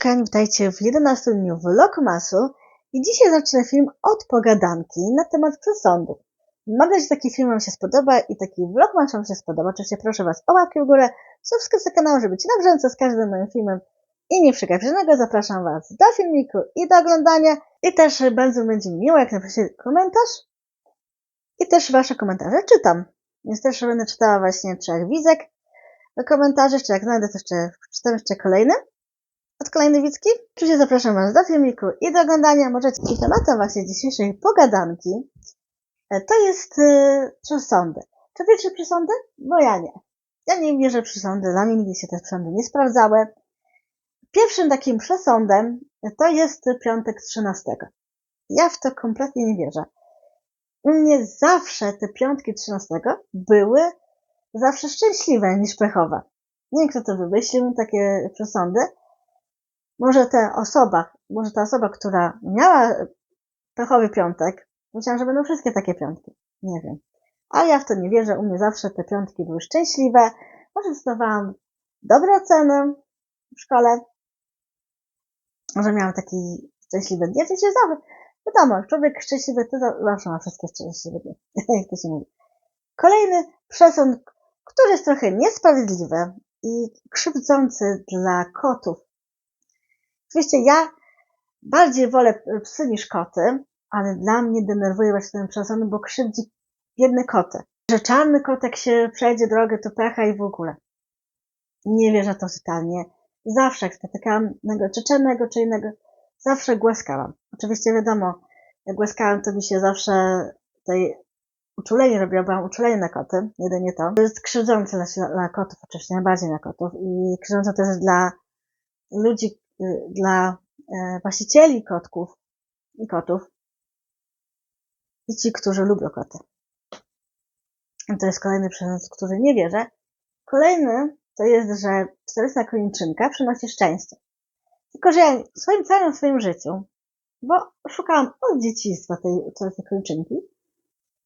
kochani, witajcie w 11 dniu Vlogmasu i dzisiaj zacznę film od pogadanki na temat przesądów. Mam nadzieję, że taki film Wam się spodoba i taki vlogmas Wam się spodoba. Oczywiście proszę Was o łapkę w górę, subskrypcję kanału, żeby być na bieżąco z każdym moim filmem. I nie przegapić Zapraszam Was do filmiku i do oglądania. I też bardzo będzie miło, jak napiszecie komentarz. I też Wasze komentarze czytam. Więc też będę czytała właśnie trzech wizek komentarzy, jeszcze jak znajdę, to jeszcze przeczytam jeszcze kolejne od kolejnej Wicki. Oczywiście zapraszam Was do filmiku i do oglądania. Możecie i tematem właśnie dzisiejszej pogadanki e, to jest yy, przesądy. Czy wiecie przesądy? Bo ja nie. Ja nie wierzę przesądy, dla mnie nigdy się te przesądy nie sprawdzały. Pierwszym takim przesądem to jest piątek 13. Ja w to kompletnie nie wierzę. U mnie zawsze te piątki 13 były zawsze szczęśliwe niż pechowe. Nie wiem, kto to wymyślił, takie przesądy, może ta osoba, może ta osoba, która miała pechowy piątek, myślałam, że będą wszystkie takie piątki. Nie wiem. Ale ja w to nie wierzę. U mnie zawsze te piątki były szczęśliwe. Może dostawałam dobre oceny w szkole. Może miałam taki szczęśliwy dzień. się zawsze, wiadomo, człowiek szczęśliwy to zawsze ma wszystkie szczęśliwe dni. Jak to się mówi. Kolejny przesąd, który jest trochę niesprawiedliwy i krzywdzący dla kotów Oczywiście ja bardziej wolę psy niż koty, ale dla mnie denerwuje właśnie ten przesąd, bo krzywdzi biedne koty. Że czarny kotek się przejdzie drogę, to pecha i w ogóle. Nie wierzę to totalnie. Zawsze jak spotykałam czy czarnego, czy innego, zawsze głaskałam. Oczywiście wiadomo, jak głaskałam, to mi się zawsze tutaj uczulenie robiło, byłam uczulenie na koty, jedynie to. To jest krzywdzące dla, kotów, oczywiście najbardziej na kotów i krzywdzące też dla ludzi, dla e, właścicieli kotków i kotów i ci, którzy lubią koty. To jest kolejny przykład, w który nie wierzę. Kolejny to jest, że 400 koniczynka przynosi szczęście. Tylko, że ja w swoim całym swoim życiu, bo szukałam od dzieciństwa tej 400 koniczynki,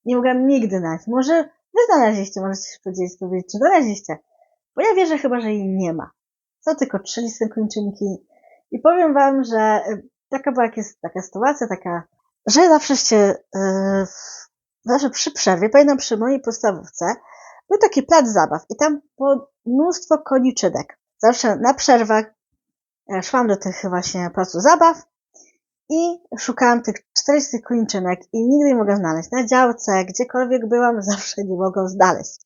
nie mogłam nigdy znaleźć. Może wy znaleźliście, możecie się podzielić, powiedzieć, czy znaleźliście. Bo ja wierzę chyba, że jej nie ma. Są tylko trzy listy kończynki, i powiem wam, że y, taka była taka sytuacja, taka, że zawsze się, yy, zawsze przy przerwie, pamiętam przy mojej podstawówce, był taki plac zabaw i tam było mnóstwo koniczydek. Zawsze na przerwach e, szłam do tych właśnie placu zabaw i szukałam tych 400 koniczynek i nigdy nie mogłam znaleźć. Na działce, gdziekolwiek byłam, zawsze nie mogłam znaleźć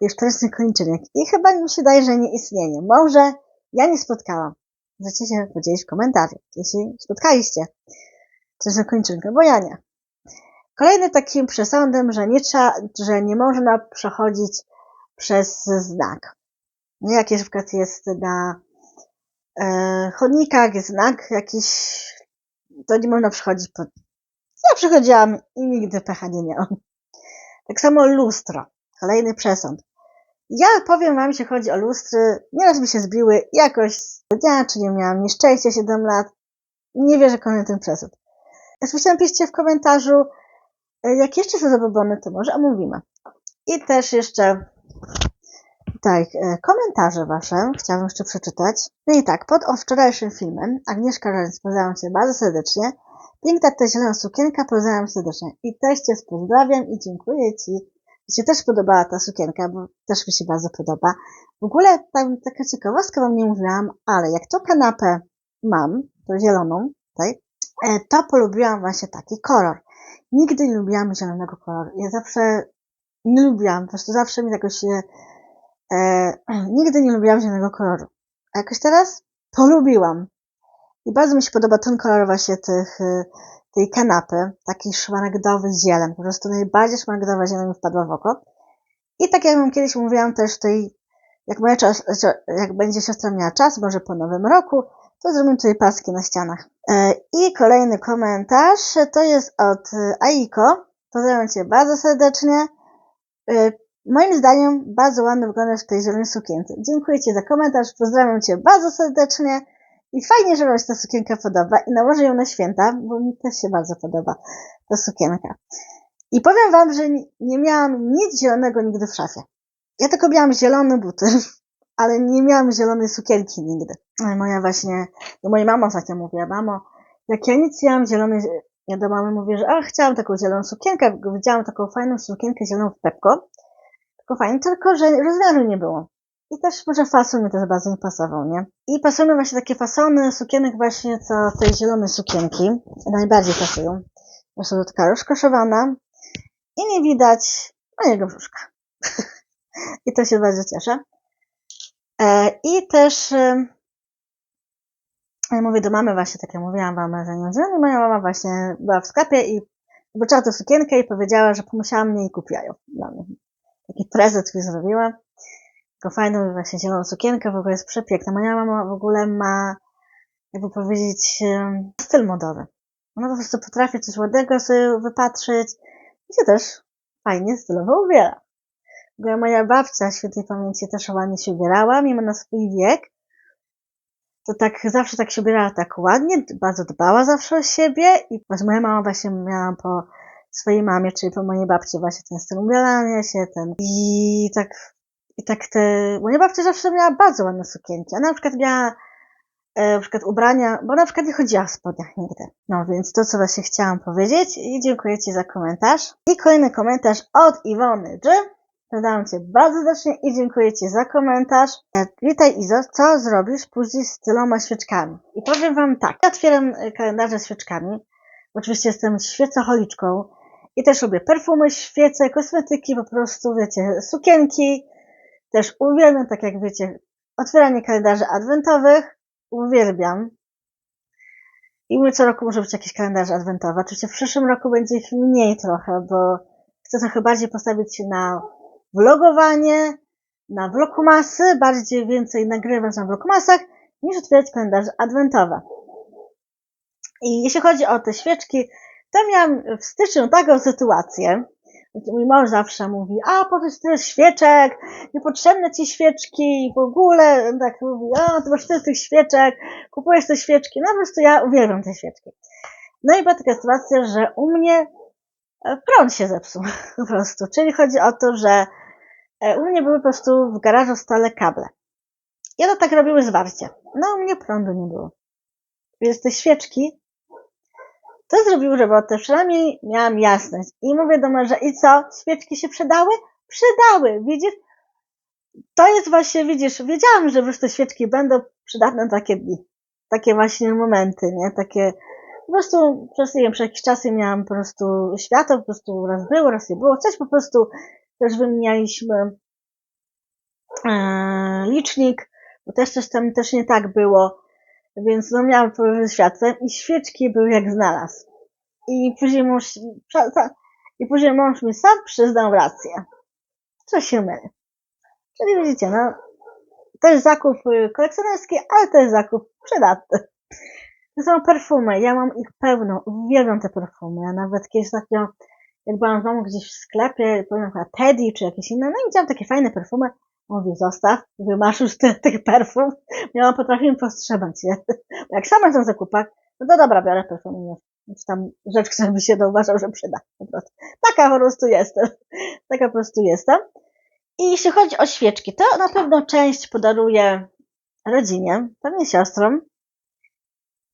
tych 400 koniczynek. I chyba mi się daje, że nie istnieje. Może ja nie spotkałam. Możecie się podzielić w komentarzu, jeśli spotkaliście coś na kończynkę, bo ja nie. Kolejny takim przesądem, że nie trzeba, że nie można przechodzić przez znak. Nie jak jest, przykład jest na e, chodnikach, znak jakiś, to nie można przechodzić pod... Ja przechodziłam i nigdy pecha nie miałam. Tak samo lustro. Kolejny przesąd. Ja powiem wam, jeśli chodzi o lustry, nieraz mi się zbiły jakoś dnia, czy nie miałam nieszczęścia 7 lat. Nie wierzę kolejny ten przesud. Oczywiście napiszcie w komentarzu, e, jak jeszcze są zabobony, to może omówimy. I też jeszcze tak, e, komentarze wasze chciałabym jeszcze przeczytać. No i tak, pod wczorajszym filmem Agnieszka Żelec pozdrawiam cię bardzo serdecznie. Piękna ta zielona sukienka, pozdrawiam serdecznie. I też cię pozdrawiam i dziękuję ci mi się też podobała ta sukienka, bo też mi się bardzo podoba. W ogóle tam taka ciekawostka wam nie mówiłam, ale jak to kanapę mam, tą zieloną, tutaj, to polubiłam właśnie taki kolor. Nigdy nie lubiłam zielonego koloru. Ja zawsze nie lubiłam, po prostu zawsze mi jakoś się, e, nigdy nie lubiłam zielonego koloru. A jakoś teraz polubiłam. I bardzo mi się podoba ten kolor właśnie tych, e, tej kanapy, taki szmaragdowy zieleń, po prostu najbardziej szmaragdowa zieleń mi wpadła w oko. I tak jak wam kiedyś mówiłam też tej, jak moja jak będzie siostra miała czas, może po nowym roku, to zrobimy tutaj paski na ścianach. E, I kolejny komentarz, to jest od Aiko. Pozdrawiam Cię bardzo serdecznie. E, moim zdaniem bardzo ładnie wyglądasz w tej zielonej sukience. Dziękuję Ci za komentarz, pozdrawiam Cię bardzo serdecznie. I fajnie, że Wam się ta sukienka podoba i nałożę ją na święta, bo mi też się bardzo podoba ta sukienka. I powiem Wam, że nie miałam nic zielonego nigdy w szafie. Ja tylko miałam zielone buty, ale nie miałam zielonej sukienki nigdy. Moja właśnie, do mojej mama ostatnio mówiła, mamo, jak ja nic nie mam zielonej, ja do mamy mówię, że ach, chciałam taką zieloną sukienkę, widziałam taką fajną sukienkę zieloną w Pepko, tylko fajnie, tylko że rozmiaru nie było. I też może fason mi też bardzo nie pasował, nie? I pasują właśnie takie fasony sukienek właśnie, co tej zielonej sukienki najbardziej pasują. Jest to taka rozkoszowana i nie widać mojego brzuszka. I to się bardzo cieszę. E, I też e, ja mówię do mamy właśnie, tak jak mówiłam wam, że nie i moja mama właśnie była w sklepie i zobaczyła tę sukienkę i powiedziała, że pomyślała mnie i kupiła dla mnie. Taki prezent mi zrobiła. Taką fajną właśnie zieloną sukienkę, w ogóle jest przepiękna. Moja mama w ogóle ma, jakby powiedzieć, styl modowy. Ona po prostu potrafi coś ładnego sobie wypatrzyć i się też fajnie stylowo ubiera. W ogóle moja babcia świętej pamięci też ładnie się ubierała, mimo na swój wiek. To tak zawsze tak się ubierała tak ładnie, bardzo dbała zawsze o siebie i właśnie moja mama właśnie miała po swojej mamie, czyli po mojej babci właśnie ten styl ubierania się, ten i tak i tak te, moja babcia zawsze miała bardzo ładne sukienki. Ona na przykład miała e, na przykład ubrania, bo na przykład nie chodziła w spodniach nigdy. No więc to, co właśnie chciałam powiedzieć i dziękuję Ci za komentarz. I kolejny komentarz od Iwony G. Dodałam Cię bardzo serdecznie i dziękuję Ci za komentarz. E, witaj Izo, co zrobisz później z tyloma świeczkami? I powiem Wam tak, ja otwieram e, kalendarze świeczkami. Oczywiście jestem świecoholiczką i też lubię perfumy, świece, kosmetyki, po prostu, wiecie, sukienki, też uwielbiam, tak jak wiecie, otwieranie kalendarzy adwentowych. Uwielbiam. I mówię, co roku może być jakiś kalendarz adwentowy. Oczywiście w przyszłym roku będzie ich mniej trochę, bo chcę trochę bardziej postawić się na vlogowanie, na vlogmasy, bardziej więcej nagrywać na vlogmasach, niż otwierać kalendarze adwentowe. I jeśli chodzi o te świeczki, to miałam w styczniu taką sytuację, Mój mąż zawsze mówi, a po co tyle świeczek, niepotrzebne ci świeczki i w ogóle, tak mówi, a ty masz tyle tych świeczek, kupujesz te świeczki, no po prostu ja uwielbiam te świeczki. No i była taka sytuacja, że u mnie e, prąd się zepsuł po prostu, czyli chodzi o to, że e, u mnie były po prostu w garażu stale kable. I one tak robiły zwarcie. No u mnie prądu nie było. Więc te świeczki to zrobił robotę, przynajmniej miałam jasność. I mówię do męża, i co? Świeczki się przydały? Przydały, widzisz? To jest właśnie, widzisz, wiedziałam, że już te świeczki będą przydatne takie dni. Takie właśnie momenty, nie? Takie, po prostu przez, nie wiem, przez jakiś czas miałam po prostu światło, po prostu raz było, raz nie było. Coś po prostu też wymienialiśmy e, licznik, bo też coś tam też nie tak było więc no miałam problem ze światłem i świeczki były jak znalazł. I później mąż, i później mąż mi sam przyznał rację. Co się myli. Czyli widzicie, no, to jest zakup y, kolekcjonerski, ale to jest zakup przydatny. To są perfumy, ja mam ich pełno, uwielbiam te perfumy. Ja nawet kiedyś ostatnio, jak byłam w domu gdzieś w sklepie, powiem na Teddy czy jakieś inne, no i widziałam takie fajne perfumy, Mówi, zostaw, wymasz już tych, tych perfum. Miałam potrafię powstrzymać je. Jak sama jestem w zakupach, no to dobra, biorę perfum. Czy tam rzecz, która mi się uważał, że przyda. Taka po prostu jestem. Taka po prostu jestem. I jeśli chodzi o świeczki, to na pewno część podaruję rodzinie, pewnie siostrom,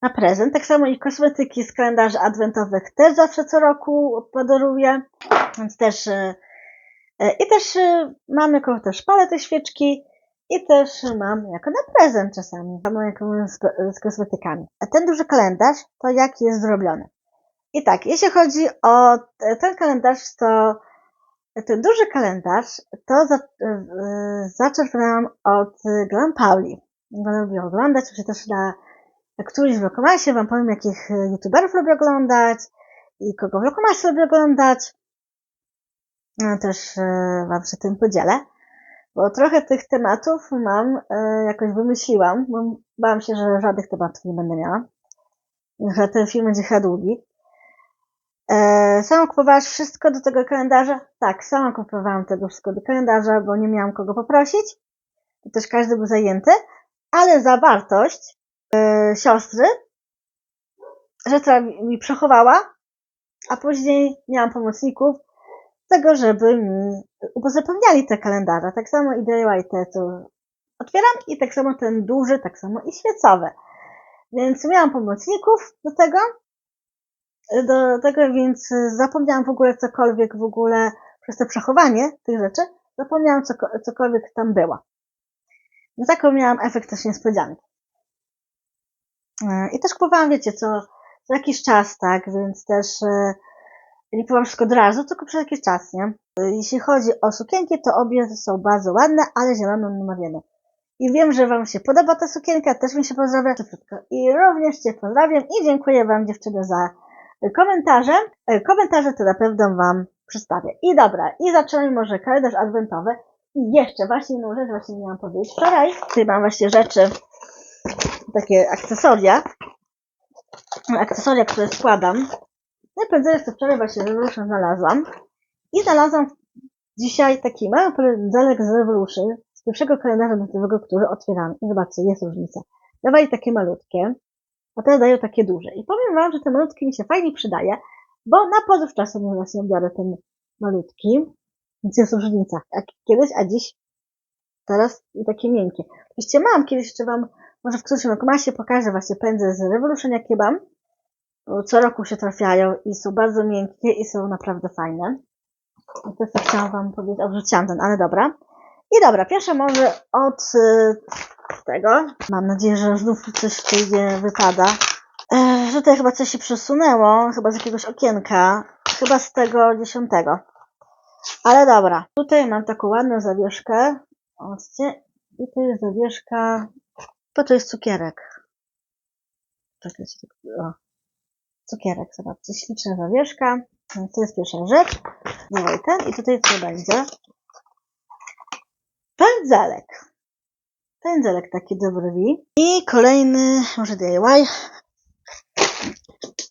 na prezent. Tak samo i kosmetyki z kalendarzy adwentowych też zawsze co roku podaruję, więc też E, I też e, mam jako też palę świeczki i też mam jako na prezent czasami, mam jako z, kosmetykami. A ten duży kalendarz to jak jest zrobiony. I tak, jeśli chodzi o ten kalendarz, to ten duży kalendarz to za, e, zaczerpnęłam od Glam Pauli. Lubię oglądać, czy też na, którymś vlogmasie wam powiem, jakich youtuberów lubię oglądać i kogo vlogmasy lubię oglądać też e, Wam się tym podzielę, bo trochę tych tematów mam, e, jakoś wymyśliłam, bo bałam się, że żadnych tematów nie będę miała, że ten film będzie chyba długi. E, sama kupowałaś wszystko do tego kalendarza? Tak, sama kupowałam tego wszystko do kalendarza, bo nie miałam kogo poprosić. I też każdy był zajęty, ale zawartość e, siostry rzecz mi przechowała, a później miałam pomocników, tego, żeby mi uzupełniali te kalendarze. Tak samo i te, co otwieram i tak samo ten duży, tak samo i świecowy. Więc miałam pomocników do tego, do tego, więc zapomniałam w ogóle cokolwiek w ogóle przez to przechowanie tych rzeczy, zapomniałam coko- cokolwiek tam było. No taką miałam efekt też niespodzianki. E, I też kupowałam, wiecie, co, co jakiś czas, tak, więc też e, nie kupowałam wszystko od razu, tylko przez jakiś czas, nie? Jeśli chodzi o sukienki, to obie są bardzo ładne, ale zieloną namawianą. I wiem, że Wam się podoba ta sukienka, też mi się pozdrawia. Szybciutko. I również Cię pozdrawiam i dziękuję Wam dziewczyny za komentarze. Komentarze to na pewno Wam przedstawię. I dobra, i zaczynamy może kalendarz adwentowy. I jeszcze właśnie jedną rzecz właśnie miałam powiedzieć. Wczoraj tutaj mam właśnie rzeczy, takie akcesoria. Akcesoria, które składam. No i pędzelek to wczoraj właśnie Revolution znalazłam. I znalazłam dzisiaj taki mały pędzelek z Revolution, z pierwszego kalendarza adwentowego, który otwieram. I zobaczcie, jest różnica. Dawali takie malutkie, a teraz dają takie duże. I powiem Wam, że te malutkie mi się fajnie przydaje, bo na podróż czasem właśnie biorę ten malutki, więc jest różnica. Jak kiedyś, a dziś teraz i takie miękkie. Oczywiście mam, kiedyś jeszcze Wam, może w którymś masie pokażę właśnie pędzel z Revolution, jakie mam. Bo co roku się trafiają i są bardzo miękkie i są naprawdę fajne. To co chciałam Wam powiedzieć, odrzuciłam ten, ale dobra. I dobra, pierwsze może od y, tego. Mam nadzieję, że znów coś tutaj nie wypada. E, tutaj chyba coś się przesunęło, chyba z jakiegoś okienka. Chyba z tego dziesiątego. Ale dobra. Tutaj mam taką ładną zawieszkę. Zobaczcie. I to jest zawieszka. To to jest cukierek. Czekajcie. O. Cukierek, zobaczcie. Śliczna zawieszka. To jest pierwsza rzecz. Dawaj ten. I tutaj co będzie? Pędzelek. Pędzelek taki do brwi. I kolejny, może DIY.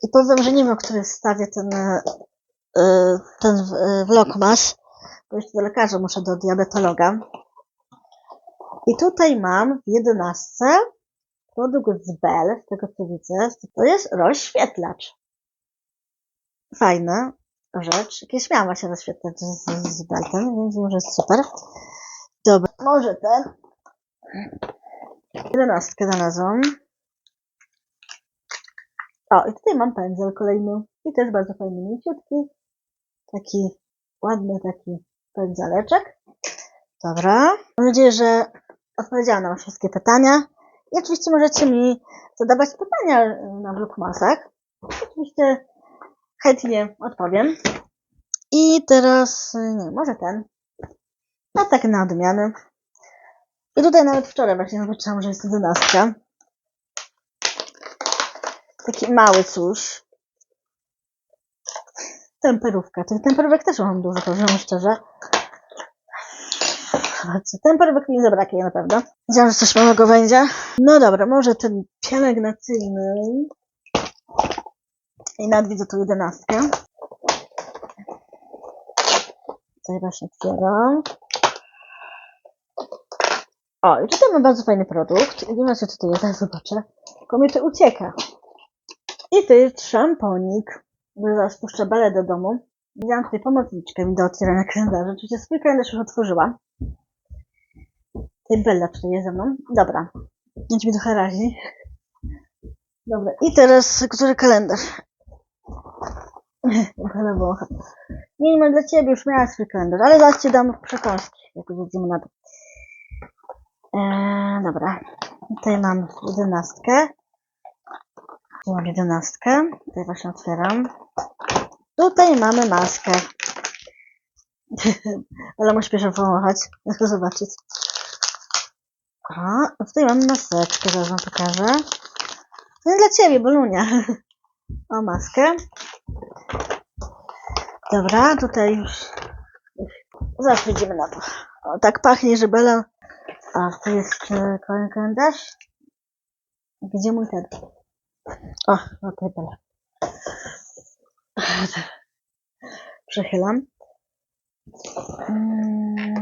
I powiem, że nie wiem, który stawię ten, e, ten e, vlogmas, bo jeszcze do lekarza muszę, do diabetologa. I tutaj mam w jedenastce produkt z Bell, z tego co widzę, to jest rozświetlacz. Fajna rzecz. Jakieś miałam właśnie rozświetlacz z, z Beltem, więc wiem, że jest super. Dobra, może ten. Jedenastkę znalazłam. O, i tutaj mam pędzel kolejny. I też bardzo fajny, mięciutki. Taki ładny taki pędzeleczek. Dobra. Mam nadzieję, że odpowiedziałam na wszystkie pytania. I oczywiście możecie mi zadawać pytania na Vlogmasach. Oczywiście chętnie odpowiem. I teraz, nie, może ten. A tak na odmianę. I tutaj nawet wczoraj właśnie zobaczyłam, że jest jedenastka. Taki mały coś. Temperówka. Tych temperówek też mam dużo, powiem szczerze. Zobaczcie, Temperówek mi nie zabraknie na pewno. Wiedziałam, że coś małego będzie. No dobra, może ten pielęgnacyjny. I nawet widzę tu jedenastkę. Tutaj właśnie otwieram. O, i tutaj mam bardzo fajny produkt. Nie wiem, co tutaj jest, zobaczę. To ucieka. I to jest szamponik. Zaraz puszczę belę do domu. Widziałam tutaj pomocniczkę mi do otwierania kalendarza. Oczywiście swój kalendarz już otworzyła. Tutaj Bella tutaj jest ze mną. Dobra. Nic mi trochę razi. Dobra. I teraz, który kalendarz? Bella Włocha. Nie, mam dla ciebie, już miałam swój kalendarz, ale zaraz ci dam przekąski, jak jedziemy na dół. Eee, dobra. Tutaj mam jedenastkę. Tu mam jedenastkę. Tutaj właśnie otwieram. Tutaj mamy maskę. Ale muszę pierwsze pomachać. Zobaczyć. A, a tutaj mamy maseczkę, zaraz wam pokażę. To nie dla ciebie, Bolunia. O, maskę. Dobra, tutaj już. Zaraz wyjdziemy na to. O, tak pachnie, że Bela. A, to jest e, kolejny kalendarz. Gdzie mój ten? O, o tutaj Bela. Przechylam. Mm.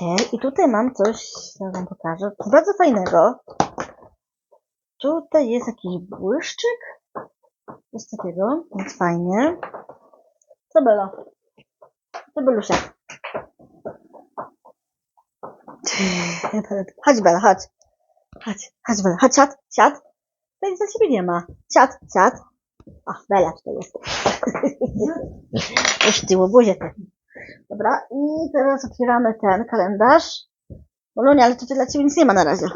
Okej, i tutaj mam coś, ja wam pokażę, bardzo fajnego. Tutaj jest jakiś błyszczyk. Coś takiego, więc fajnie. Co Bela? To Belusia. Chodź Bela, chodź. Chodź, chodź Bela, chodź, siad, siad. Tutaj za ciebie nie ma. Siad, siad. O, Bela tutaj jest. Już ty łobuzie ty. Dobra, i teraz otwieramy ten kalendarz. Bolunia, ale tutaj dla ciebie nic nie ma na razie.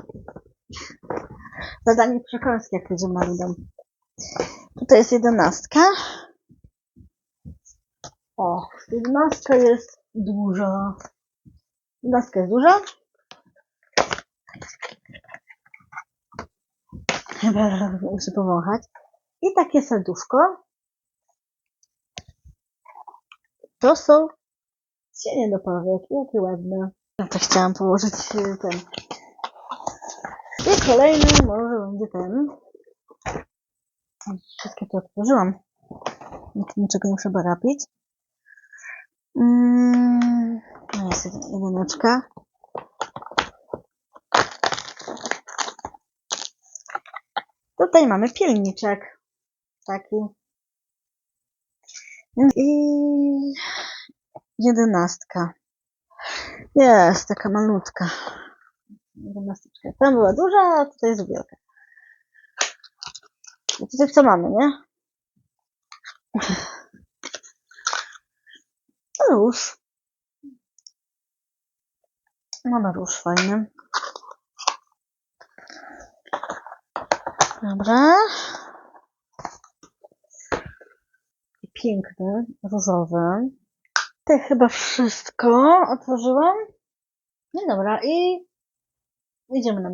Zadanie przekąski, jak na dom. Tutaj jest jedenastka. O, jedenastka jest duża. Jedenastka jest duża. Chyba muszę powąchać. I takie serduszko. To są cienie do powiek. Jakie ładne. Ja to chciałam położyć y, ten. I kolejny może będzie ten. Wszystkie to otworzyłam. Nic- Niczego nie muszę barapić. Mm, no jest jeden- jedyneczka. Tutaj mamy pielniczek. Taki. I jedenastka. Jest, taka malutka. Jedenasteczka. Tam była duża, a tutaj jest wielka. I tutaj co mamy, nie? Róż. Mamy róż fajny. Dobra. Piękny, różowy. To chyba wszystko otworzyłam. No dobra, i idziemy na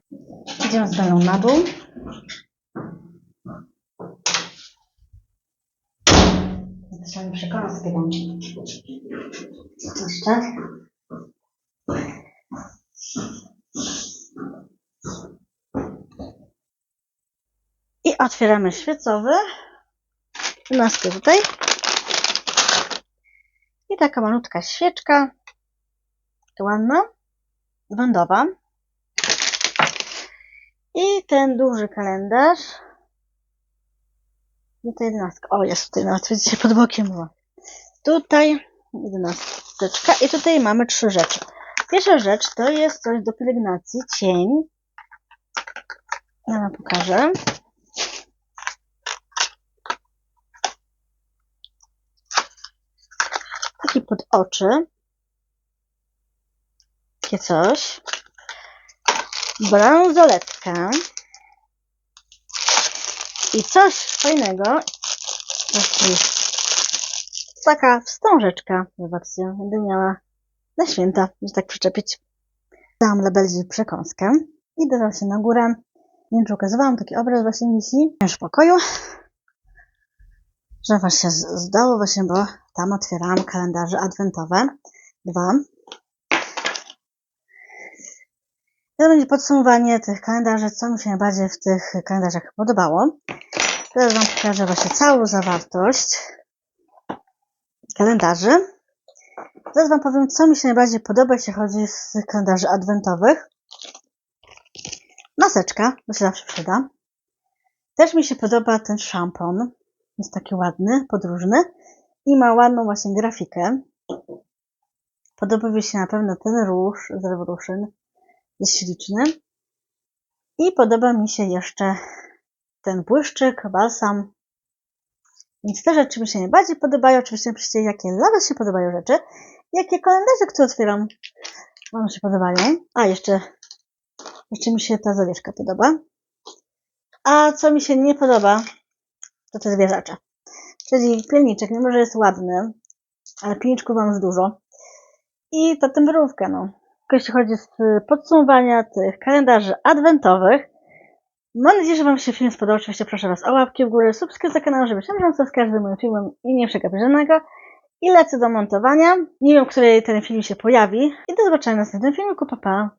Idziemy z Belą na dół. Zaczynamy przekąskę dam. Jeszcze. I otwieramy świecowy. Maskę tutaj. I taka malutka świeczka. Ładna. Wędowa. I ten duży kalendarz. No to jedenastka. O, jest tutaj nawet, widzicie, pod bokiem była. Tutaj jedenasteczka. I tutaj mamy trzy rzeczy. Pierwsza rzecz to jest coś do pielęgnacji. Cień. Ja wam pokażę. Taki pod oczy. Takie coś. Bransoletka. I coś fajnego. Taka wstążeczka. Zobaczcie, będę miała na święta, że tak przyczepić. Dałam labelzi przekąskę i dodam się na górę. Nie wiem, czy ukazywałam taki obraz właśnie wisi już w pokoju. Że właśnie zdało właśnie, bo tam otwierałam kalendarze adwentowe. Dwa. To będzie podsumowanie tych kalendarzy, co mi się najbardziej w tych kalendarzach podobało. Teraz Wam pokażę właśnie całą zawartość kalendarzy. Teraz Wam powiem, co mi się najbardziej podoba, jeśli chodzi z tych kalendarzy adwentowych. Maseczka, bo się zawsze przyda. Też mi się podoba ten szampon. Jest taki ładny, podróżny. I ma ładną właśnie grafikę. Podoba mi się na pewno ten róż z Revolution. Jest śliczny. I podoba mi się jeszcze ten błyszczyk, balsam. Więc te rzeczy mi się najbardziej podobają. Oczywiście napiszcie, jakie dla się podobają rzeczy. Jakie kalendarze, które otwieram, Wam się podobają. A, jeszcze, jeszcze mi się ta zawieszka podoba. A co mi się nie podoba, to te zwierzacze. Czyli pilniczek, mimo że jest ładny, ale pilniczków mam już dużo. I ta temperówka, no. Jeśli chodzi z podsumowania tych kalendarzy adwentowych, Mam nadzieję, że Wam się film spodobał. Oczywiście proszę Was o łapki w górę, subskrypcję kanału, żeby się bieżąco z każdym moim filmem i nie przegapić żadnego. I lecę do montowania. Nie wiem, w której ten film się pojawi. I do zobaczenia w następnym filmiku. Pa, pa.